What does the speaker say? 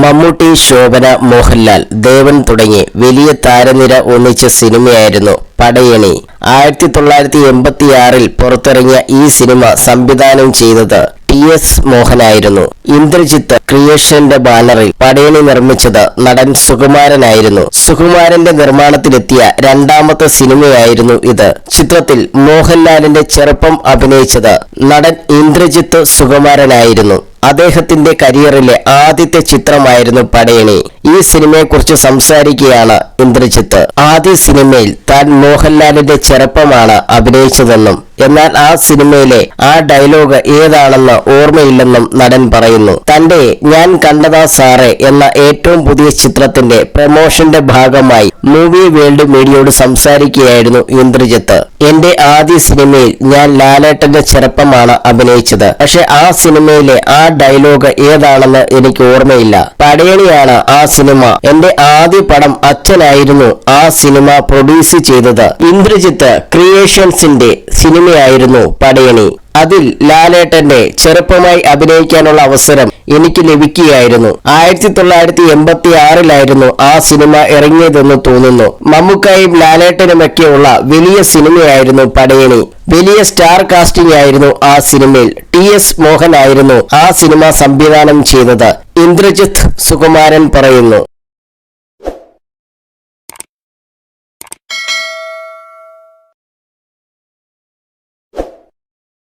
മമ്മൂട്ടി ശോഭന മോഹൻലാൽ ദേവൻ തുടങ്ങി വലിയ താരനിര ഒന്നിച്ച സിനിമയായിരുന്നു പടയണി. ആയിരത്തി തൊള്ളായിരത്തി എൺപത്തിയാറിൽ പുറത്തിറങ്ങിയ ഈ സിനിമ സംവിധാനം ചെയ്തത് ടി എസ് മോഹനായിരുന്നു. ഇന്ദ്രജിത്ത് ക്രിയേഷന്റെ ബാനറിൽ പടയണി നിർമ്മിച്ചത് നടൻ സുകുമാരനായിരുന്നു. സുകുമാരന്റെ നിർമ്മാണത്തിലെത്തിയ രണ്ടാമത്തെ സിനിമയായിരുന്നു ഇത്. ചിത്രത്തിൽ മോഹൻലാലിന്റെ ചെറുപ്പം അഭിനയിച്ചത് നടൻ ഇന്ദ്രജിത്ത് സുകുമാരനായിരുന്നു. അദ്ദേഹത്തിന്റെ കരിയറിലെ ആദ്യത്തെ ചിത്രമായിരുന്നു പടയണി ഈ സിനിമയെക്കുറിച്ച് സംസാരിക്കുകയാണ് ഇന്ദ്രജിത്ത്. ആദ്യ സിനിമയിൽ താൻ മോഹൻലാലിന്റെ ചെറുപ്പമാണ് അഭിനയിച്ചതെന്നും എന്നാൽ ആ സിനിമയിലെ ആ ഡയലോഗ് ഏതാണെന്ന് ഓർമ്മയില്ലെന്നും നടൻ പറയുന്നു. തന്റെ ഞാൻ കണ്ടതാ സാറേ എന്ന ഏറ്റവും പുതിയ ചിത്രത്തിന്റെ പ്രൊമോഷന്റെ ഭാഗമായി മൂവി വേൾഡ് മീഡിയയോട് സംസാരിക്കുകയായിരുന്നു ഇന്ദ്രജിത്ത്. എന്റെ ആദ്യ സിനിമയിൽ ഞാൻ ലാലേട്ടന്റെ ചെറുപ്പമാണ് അഭിനയിച്ചത്. പക്ഷെ ആ സിനിമയിലെ ആ ഡയലോഗ് ഏതാണെന്ന് എനിക്ക് ഓർമ്മയില്ല. പടയണിയാണ് ആ സിനിമ. എന്റെ ആദ്യ പടം അച്ഛനായിരുന്നു ആ സിനിമ പ്രൊഡ്യൂസ് ചെയ്തത്. ഇന്ദ്രജിത്ത് ക്രിയേഷൻസിന്റെ സിനിമയായിരുന്നു പടയണി. അതിൽ ലാലേട്ടന്റെ ചെറുപ്പമായി അഭിനയിക്കാനുള്ള അവസരം എനിക്ക് ലഭിക്കുകയായിരുന്നു. ആയിരത്തി തൊള്ളായിരത്തി എൺപത്തി ആറിലായിരുന്നു ആ സിനിമ ഇറങ്ങിയതെന്ന് തോന്നുന്നു. മമ്മൂക്കായും ലാലേട്ടനുമൊക്കെയുള്ള വലിയ സിനിമയായിരുന്നു പടയണി. വലിയ സ്റ്റാർ കാസ്റ്റിംഗ് ആയിരുന്നു ആ സിനിമയിൽ. ടി എസ് മോഹൻ ആയിരുന്നു ആ സിനിമ സംവിധാനം ചെയ്തത്. ഇന്ദ്രജിത്ത് സുകുമാരൻ പറയുന്നു.